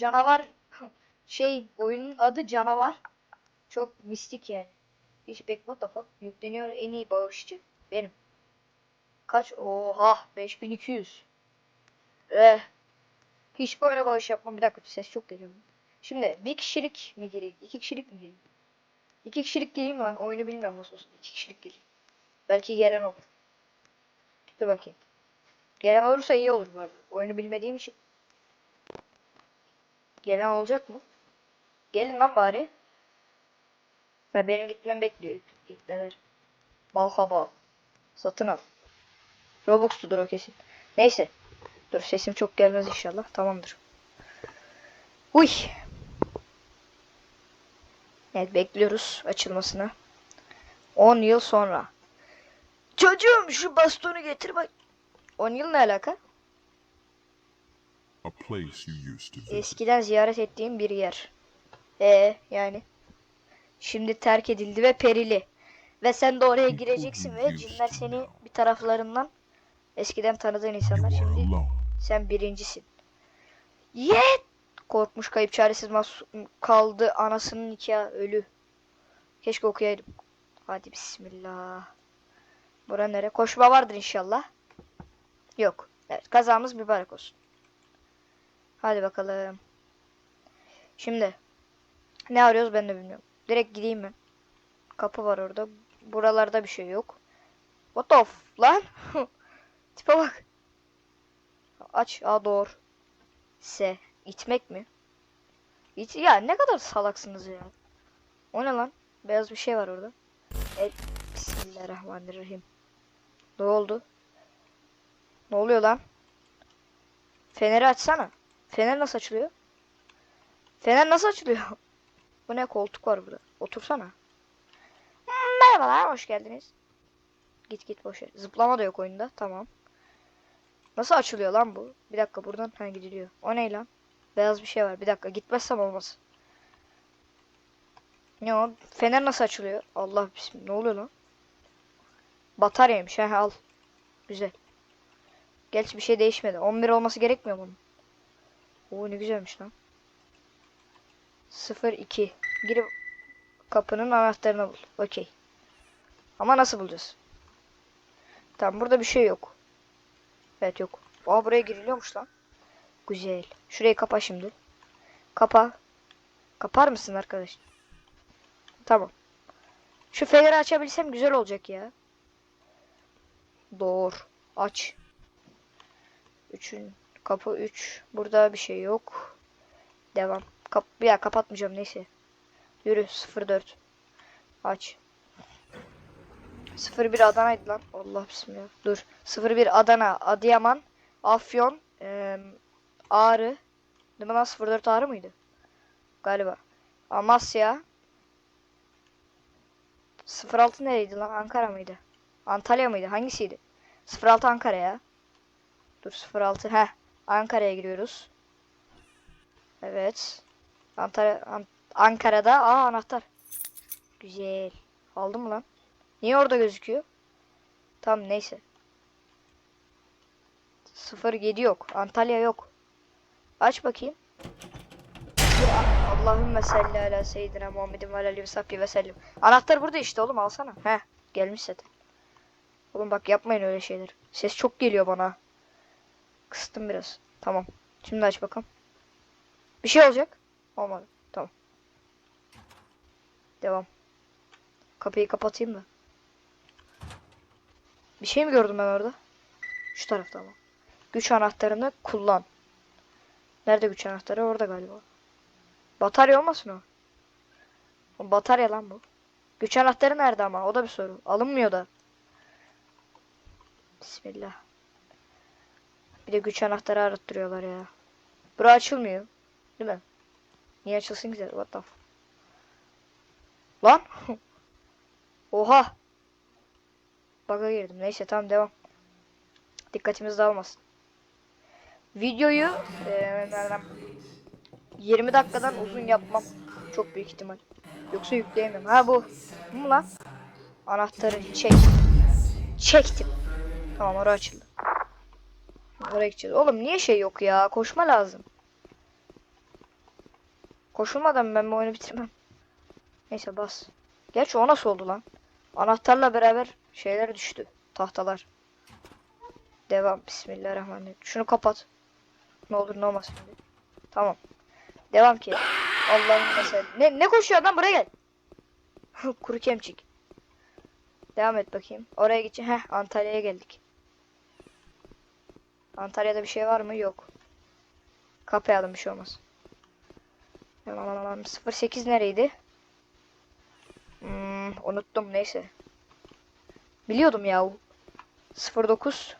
canavar şey oyunun adı canavar. Çok mistik yani. Hiç bek what the fuck? Yükleniyor en iyi bağışçı. Benim. Kaç? Oha 5200. Eh. Hiç böyle bağış yapmam. Bir dakika ses çok geliyor. Şimdi bir kişilik mi gireyim? İki kişilik mi gireyim? İki kişilik gireyim lan. Oyunu bilmiyorum nasıl olsun. İki kişilik gireyim. Belki gelen olur. Dur bakayım. Gelen olursa iyi olur bu arada. Oyunu bilmediğim için. Gelen olacak mı? Gelin lan bari. Ve benim gitmem bekliyor. Gitmeler. Bal kabağı. Satın al. Robux'tudur o kesin. Neyse. Dur sesim çok gelmez inşallah. Tamamdır. Uy. Evet bekliyoruz açılmasını. 10 yıl sonra. Çocuğum şu bastonu getir bak. 10 yıl ne alaka? A place you used to visit. Eskiden ziyaret ettiğim bir yer. Ee yani. Şimdi terk edildi ve perili. Ve sen de oraya gireceksin ve cinler seni bir taraflarından eskiden tanıdığın insanlar şimdi sen birincisin. Yet! Korkmuş kayıp çaresiz masum kaldı anasının nikahı ölü. Keşke okuyaydım. Hadi bismillah. Bura nere? Koşma vardır inşallah. Yok. Evet kazamız mübarek olsun. Hadi bakalım. Şimdi ne arıyoruz ben de bilmiyorum. Direkt gideyim ben. Kapı var orada. Buralarda bir şey yok. What the f lan? Tipe bak. Aç. A doğru. S. İtmek mi? İt ya ne kadar salaksınız ya. O ne lan? Beyaz bir şey var orada. El Bismillahirrahmanirrahim. Ne oldu? Ne oluyor lan? Feneri açsana. Fener nasıl açılıyor? Fener nasıl açılıyor? Bu ne koltuk var burada. Otursana. Hmm, Merhabalar, hoş geldiniz. Git git boş ver. Zıplama da yok oyunda. Tamam. Nasıl açılıyor lan bu? Bir dakika buradan ha gidiliyor. O ne lan? Beyaz bir şey var. Bir dakika gitmezsem olmaz. Ne o? Fener nasıl açılıyor? Allah bismillah. Ne oluyor lan? Bataryaymış. Ha al. Güzel. Gerçi bir şey değişmedi. 11 olması gerekmiyor bunun? Oo ne güzelmiş lan. 02. Girip kapının anahtarını bul. Okey. Ama nasıl bulacağız? Tamam burada bir şey yok. Evet yok. Aa buraya giriliyormuş lan. Güzel. Şurayı kapa şimdi. Kapa. Kapar mısın arkadaş? Tamam. Şu feneri açabilsem güzel olacak ya. Doğru. Aç. Üçün kapı 3. Burada bir şey yok. Devam. Kap ya kapatmayacağım neyse. Yürü 04. Aç. 01 Adana'ydı lan. Allah bismillah. Dur. 01 Adana, Adıyaman, Afyon, eee Ağrı. Değil mi lan 04 Ağrı mıydı? Galiba. Amasya. 06 nereydi lan? Ankara mıydı? Antalya mıydı? Hangisiydi? 06 Ankara ya. Dur 06. Heh. Ankara'ya giriyoruz. Evet. Antalya, An- Ankara'da. Aa anahtar. Güzel. Aldım mı lan? Niye orada gözüküyor? Tamam neyse. 07 yok. Antalya yok. Aç bakayım. Allahümme salli ala seyyidina Muhammedin ve aleyhi ve sahbihi ve sellem. Anahtar burada işte oğlum alsana. Heh gelmiş zaten. Oğlum bak yapmayın öyle şeyler. Ses çok geliyor bana. Kıstım biraz. Tamam. Şimdi aç bakalım. Bir şey olacak. Olmadı. Tamam. Devam. Kapıyı kapatayım da. Bir şey mi gördüm ben orada? Şu tarafta ama. Güç anahtarını kullan. Nerede güç anahtarı? Orada galiba. Batarya olmasın o? o batarya lan bu. Güç anahtarı nerede ama? O da bir soru. Alınmıyor da. Bismillah. Bir de güç anahtarı arattırıyorlar ya. Bura açılmıyor. Değil mi? Niye açılsın güzel? What the Lan! Oha! Bug'a girdim. Neyse tamam devam. Dikkatimiz dağılmasın. Videoyu eee 20 dakikadan uzun yapmam. Çok büyük ihtimal. Yoksa yükleyemem. Ha bu. Bu mu lan? Anahtarı çek. Çektim. Tamam orası açıldı. Oraya gideceğiz. Oğlum niye şey yok ya? Koşma lazım. Koşulmadan ben bu oyunu bitirmem. Neyse bas. Gerçi o nasıl oldu lan? Anahtarla beraber şeyler düştü. Tahtalar. Devam. Bismillahirrahmanirrahim. Şunu kapat. Ne olur ne olmaz şimdi. Tamam. Devam ki. Allah'ım mesela. Ne, ne koşuyor adam buraya gel. Kuru kemçik. Devam et bakayım. Oraya gideceğim. Heh Antalya'ya geldik. Antalya'da bir şey var mı? Yok. Kapayalım bir şey olmaz. Tamam, 08 nereydi? Hmm, unuttum neyse. Biliyordum ya. 09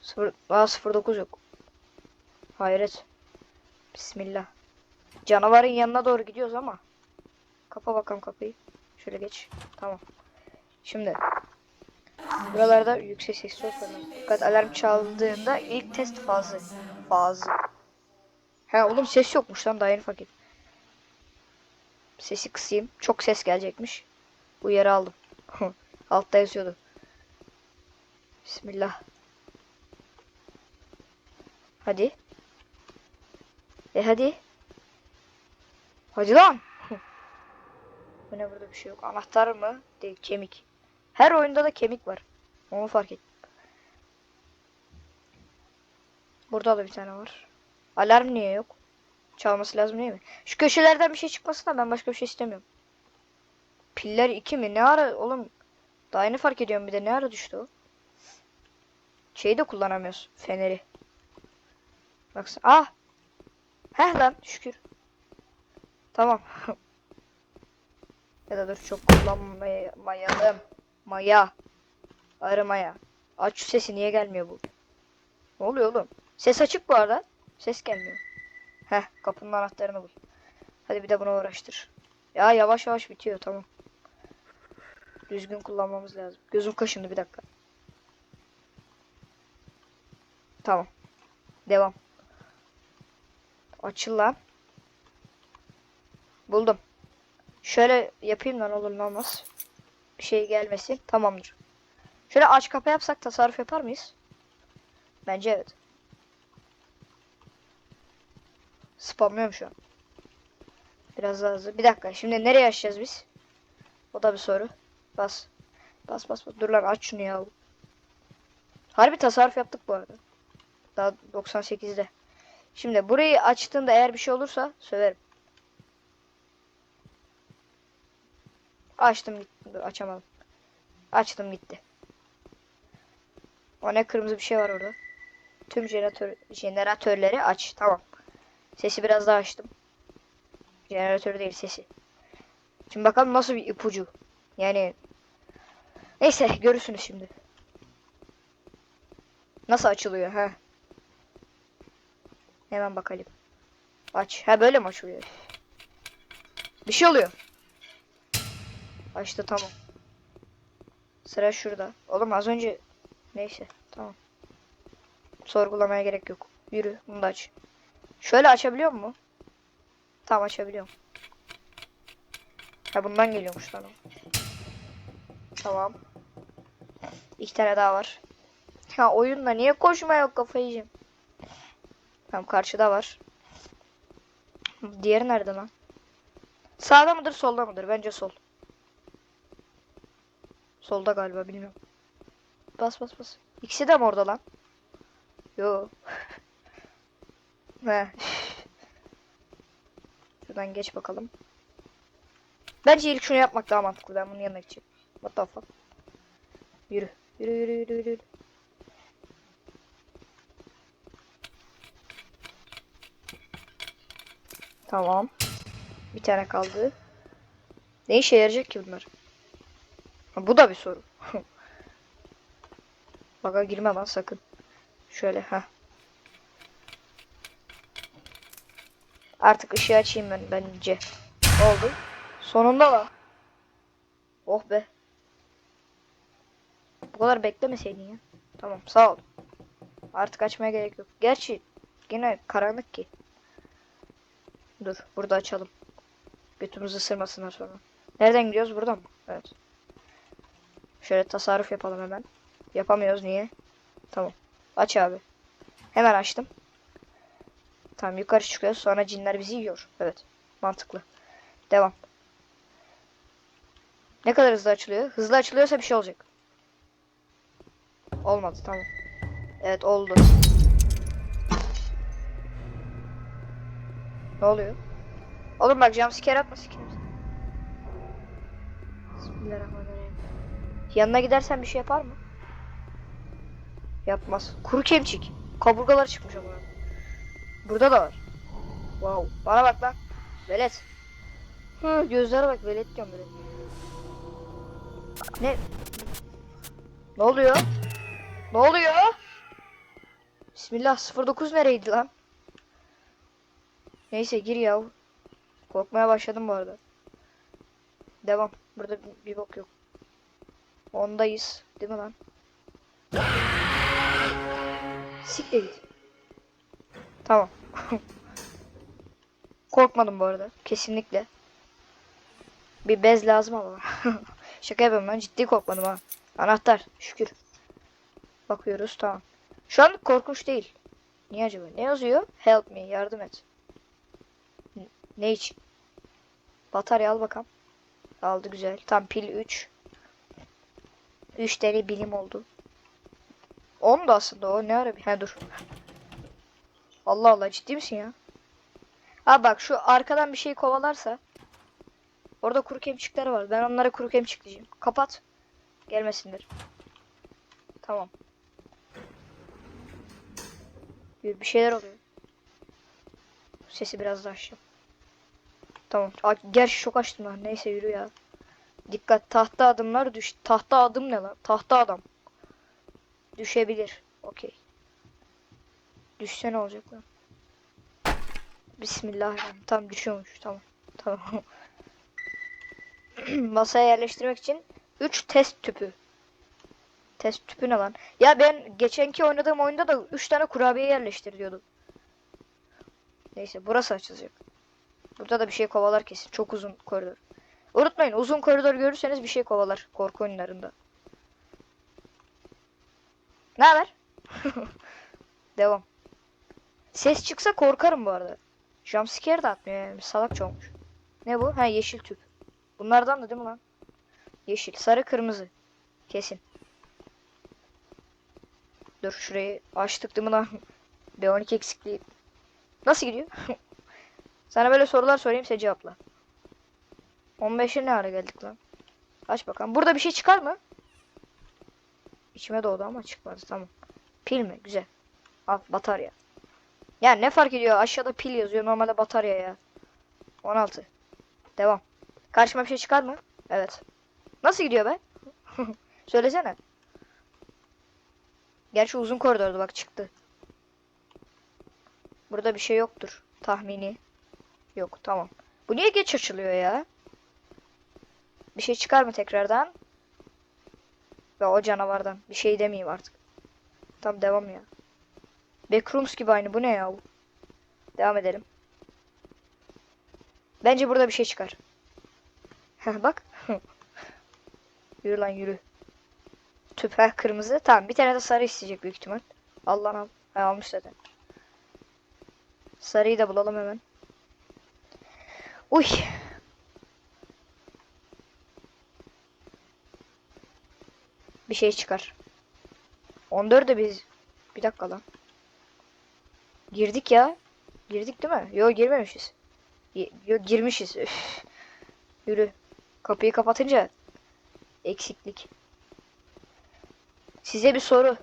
0 Aa 09 yok. Hayret. Bismillah. Canavarın yanına doğru gidiyoruz ama. Kapa bakalım kapıyı. Şöyle geç. Tamam. Şimdi buralarda yüksek ses olsun. Dikkat alarm çaldığında ilk test fazı. Fazı. He oğlum ses yokmuş lan daha yeni fark. Sesi kısayım. Çok ses gelecekmiş. Uyarı aldım. Altta yazıyordu. Bismillah. Hadi. E hadi. Hadi lan. Bu ne burada bir şey yok. Anahtar mı? Değil kemik. Her oyunda da kemik var. Onu fark ettim. Burada da bir tane var. Alarm niye yok? Çalması lazım değil mi? Şu köşelerden bir şey çıkmasın da ben başka bir şey istemiyorum. Piller 2 mi? Ne ara oğlum? Daha yeni fark ediyorum bir de ne ara düştü o? Şeyi de kullanamıyoruz. Feneri. Baksana. Ah! Heh lan şükür. Tamam. ya da dur çok kullanmayalım. Maya. Arı maya. Aç şu sesi niye gelmiyor bu? Ne oluyor oğlum? Ses açık bu arada. Ses gelmiyor. Heh kapının anahtarını bul. Hadi bir de bunu uğraştır. Ya yavaş yavaş bitiyor tamam. Düzgün kullanmamız lazım. Gözüm kaşındı bir dakika. Tamam. Devam. Açıl lan. Buldum. Şöyle yapayım lan olur ne olmaz. Bir şey gelmesin. Tamamdır. Şöyle aç kapa yapsak tasarruf yapar mıyız? Bence evet. Spamlıyorum şu an. Biraz daha hızlı. Bir dakika. Şimdi nereye açacağız biz? O da bir soru. Bas. Bas bas bas. Dur lan aç şunu ya. Harbi tasarruf yaptık bu arada. Daha 98'de. Şimdi burayı açtığında eğer bir şey olursa söverim. Açtım gitti. Açamadım. Açtım gitti. O ne kırmızı bir şey var orada. Tüm jeneratör jeneratörleri aç. Tamam. Sesi biraz daha açtım. Jeneratör değil sesi. Şimdi bakalım nasıl bir ipucu. Yani neyse görürsünüz şimdi. Nasıl açılıyor ha? Hemen bakalım. Aç. Ha böyle mi açılıyor? Bir şey oluyor. Açtı tamam. Sıra şurada. Oğlum az önce neyse tamam. Sorgulamaya gerek yok. Yürü bunu da aç. Şöyle açabiliyor mu? Tamam açabiliyorum. Ha bundan geliyormuş lan o. Tamam. İki tane daha var. Ha oyunda niye koşma yok kafayı yiyeceğim. Tamam karşıda var. Diğeri nerede lan? Sağda mıdır solda mıdır? Bence sol. Solda galiba bilmiyorum. Bas bas bas. İkisi de mi orada lan? Yo. He. Şuradan geç bakalım. Bence ilk şunu yapmak daha mantıklı. Ben bunun yanına gideceğim. What the fuck? Yürü. Yürü yürü yürü yürü. Tamam. Bir tane kaldı. Ne işe yarayacak ki bunlar? Bu da bir soru. Baga girme lan sakın. Şöyle ha. Artık ışığı açayım ben bence. Oldu. Sonunda lan. Oh be. Bu kadar beklemeseydin ya. Tamam sağ ol. Artık açmaya gerek yok. Gerçi yine karanlık ki. Dur burada açalım. Götümüzü ısırmasınlar sonra. Nereden gidiyoruz buradan mı? Evet. Şöyle tasarruf yapalım hemen. Yapamıyoruz niye? Tamam. Aç abi. Hemen açtım. Tamam yukarı çıkıyoruz. Sonra cinler bizi yiyor. Evet. Mantıklı. Devam. Ne kadar hızlı açılıyor? Hızlı açılıyorsa bir şey olacak. Olmadı tamam. Evet oldu. Ne oluyor? Oğlum bak jumpscare atma sikimiz. Bismillahirrahmanirrahim. Yanına gidersen bir şey yapar mı? Yapmaz. Kuru kemçik. Kaburgaları çıkmış ama. Burada da var. Wow. Bana bak lan. Velet. Hı, gözlere bak velet diyorum böyle. Ne? Ne oluyor? Ne oluyor? Bismillah 09 nereydi lan? Neyse gir yav. Korkmaya başladım bu arada. Devam. Burada bir, bir bok yok. Ondayız. Değil mi lan? Siktir git. Tamam. Korkmadım bu arada. Kesinlikle. Bir bez lazım ama. Şaka yapıyorum ben. Ciddi korkmadım ha. Anahtar. Şükür. Bakıyoruz tamam. Şu an korkunç değil. Niye acaba? Ne yazıyor? Help me. Yardım et. Ne için? Batarya al bakalım. Aldı güzel. Tam pil 3. 3 tane bilim oldu. 10 da aslında o. Ne ara bir? Ha dur. Allah Allah ciddi misin ya? Ha bak şu arkadan bir şey kovalarsa Orada kuru kemçikleri var. Ben onlara kuru kemçik diyeceğim. Kapat. Gelmesinler. Tamam. Bir, bir şeyler oluyor. Sesi biraz daha açacağım. Tamam. Gerçi çok açtım lan. Neyse yürü ya. Dikkat. Tahta adımlar düş. Tahta adım ne lan? Tahta adam. Düşebilir. Okey. Düşse ne olacak lan? Bismillahirrahmanirrahim. Tam düşüyormuş. Tamam. Tamam. masaya yerleştirmek için 3 test tüpü. Test tüpü ne lan? Ya ben geçenki oynadığım oyunda da 3 tane kurabiye yerleştir diyordum. Neyse burası açılacak. Burada da bir şey kovalar kesin. Çok uzun koridor. Unutmayın uzun koridor görürseniz bir şey kovalar korku oyunlarında. Ne haber? Devam. Ses çıksa korkarım bu arada. Jumpscare de atmıyor yani. Salakça olmuş. Ne bu? Ha yeşil tüp. Bunlardan da değil mi lan? Yeşil, sarı, kırmızı. Kesin. Dur şurayı açtık değil mi lan? B12 eksikliği. Nasıl gidiyor? Sana böyle sorular sorayım sen cevapla. 15'e ne ara geldik lan? Aç bakalım. Burada bir şey çıkar mı? İçime doğdu ama çıkmadı tamam. Pil mi? Güzel. Al batarya. Ya ne fark ediyor? Aşağıda pil yazıyor. Normalde batarya ya. 16. Devam. Karşıma bir şey çıkar mı? Evet. Nasıl gidiyor be? Söylesene. Gerçi uzun koridordu bak çıktı. Burada bir şey yoktur. Tahmini. Yok tamam. Bu niye geç açılıyor ya? Bir şey çıkar mı tekrardan? Ve o canavardan. Bir şey demeyeyim artık. Tam devam ya. Backrooms gibi aynı. Bu ne ya? Devam edelim. Bence burada bir şey çıkar. Bak. yürü lan yürü. Tüp kırmızı. Tamam bir tane de sarı isteyecek büyük ihtimal. Allah'ın al. Ha, almış zaten. Sarıyı da bulalım hemen. Uy. Bir şey çıkar. 14'e biz bir dakika lan. Girdik ya. Girdik değil mi? Yok girmemişiz. Y- Yok girmişiz. Üf. Yürü. Kapıyı kapatınca eksiklik. Size bir soru.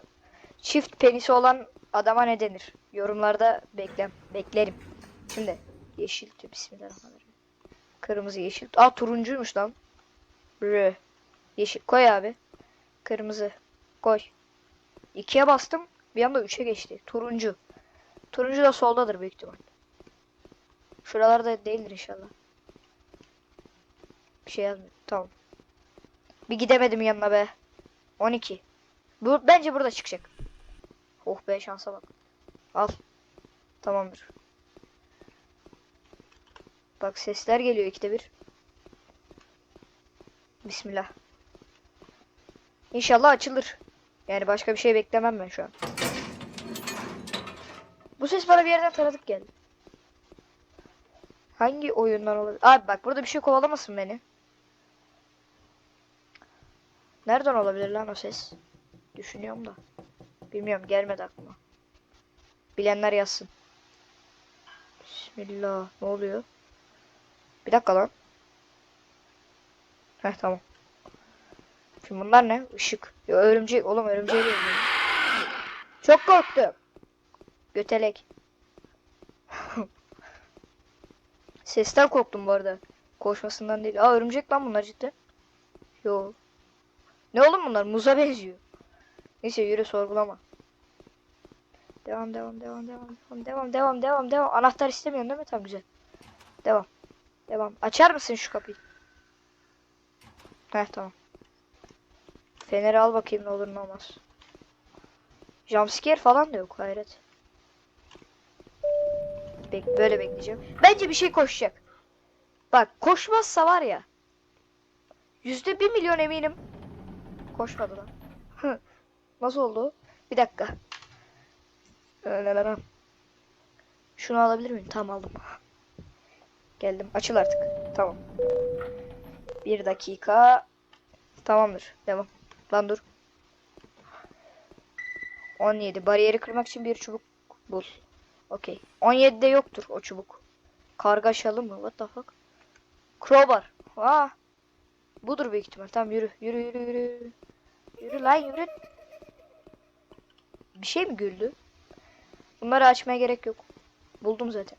Çift penisi olan adama ne denir? Yorumlarda beklem beklerim. Şimdi yeşil tüp bismillahirrahmanirrahim. Kırmızı yeşil. Aa turuncuymuş lan. Rö. Yeşil koy abi. Kırmızı koy. İkiye bastım. Bir anda üçe geçti. Turuncu. Turuncu da soldadır büyük ihtimal. Şuralarda değildir inşallah. Bir şey yazmıyor. Tamam. Bir gidemedim yanına be. 12. Bu bence burada çıkacak. Oh be şansa bak. Al. Tamamdır. Bak sesler geliyor ikide bir. Bismillah. İnşallah açılır. Yani başka bir şey beklemem ben şu an. Bu ses bana bir yerden tanıdık geldi. Hangi oyundan olabilir? Abi bak burada bir şey kovalamasın beni. Nereden olabilir lan o ses? Düşünüyorum da. Bilmiyorum gelmedi aklıma. Bilenler yazsın. Bismillah. Ne oluyor? Bir dakika lan. Heh tamam. Şimdi bunlar ne? Işık. Ya örümcek. Oğlum örümceği değil. Çok korktum. Götelek. Sesten korktum bu arada. Koşmasından değil. Aa örümcek lan bunlar cidden. Yo. Ne oğlum bunlar? Muza benziyor. Neyse yürü sorgulama. Devam devam devam devam devam devam devam devam devam. Anahtar istemiyorsun değil mi? Tamam güzel. Devam. Devam. Açar mısın şu kapıyı? Heh tamam. Feneri al bakayım ne olur ne olmaz. Jumpscare falan da yok hayret. Bek böyle bekleyeceğim. Bence bir şey koşacak. Bak koşmazsa var ya. Yüzde bir milyon eminim. Koşmadı lan. Nasıl oldu? Bir dakika. Şunu alabilir miyim? Tamam aldım. Geldim. Açıl artık. Tamam. Bir dakika. Tamamdır. Devam. Lan dur. 17. Bariyeri kırmak için bir çubuk bul. Okey. 17'de yoktur o çubuk. Kargaşalı mı? What the fuck? Crowbar. Aa. Budur büyük ihtimal. Tamam yürü. Yürü yürü yürü. Yürü lan yürü. Bir şey mi güldü? Bunları açmaya gerek yok. Buldum zaten.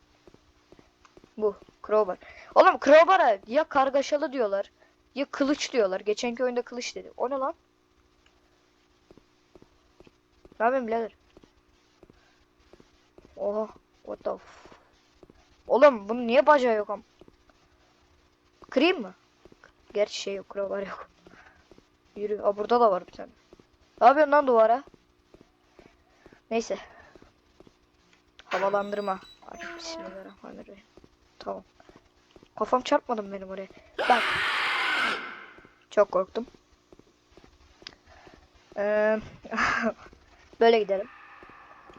Bu. Crowbar. Oğlum crowbar'a ya kargaşalı diyorlar. Ya kılıç diyorlar. Geçenki oyunda kılıç dedi. O ne lan? Ne yapayım? Oha. What the f- Oğlum bunun niye bacağı yok am? Kırayım mı? Gerçi şey yok. Crowbar yok. Yürü. Aa burada da var bir tane. Ne yapıyorsun lan duvara? Neyse. Havalandırma. Ay, bismillahirrahmanirrahim. Tamam. Kafam çarpmadı mı benim oraya? Bak. Çok korktum. Ee, böyle gidelim.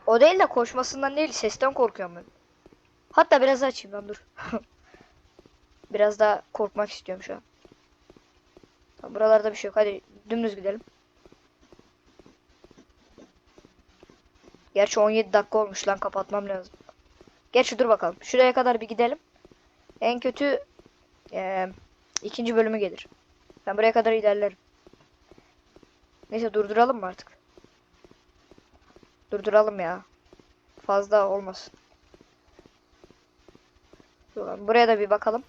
O değil de koşmasından değil sesten korkuyorum ben. Hatta biraz açayım ben dur. biraz daha korkmak istiyorum şu an. Buralarda bir şey yok. Hadi dümdüz gidelim. Gerçi 17 dakika olmuş lan kapatmam lazım. Gerçi dur bakalım. Şuraya kadar bir gidelim. En kötü eee, ikinci bölümü gelir. Ben buraya kadar ilerlerim. Neyse durduralım mı artık? Durduralım ya. Fazla olmasın. Buraya da bir bakalım.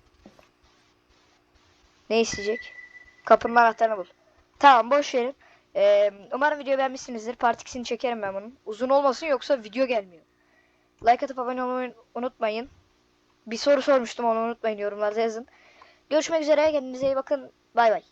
Ne isteyecek? Kapının anahtarını bul. Tamam boş verin. Ee, umarım videoyu beğenmişsinizdir. Part 2'sini çekerim ben bunun. Uzun olmasın yoksa video gelmiyor. Like atıp abone olmayı unutmayın. Bir soru sormuştum onu unutmayın yorumlarda yazın. Görüşmek üzere kendinize iyi bakın. Bay bay.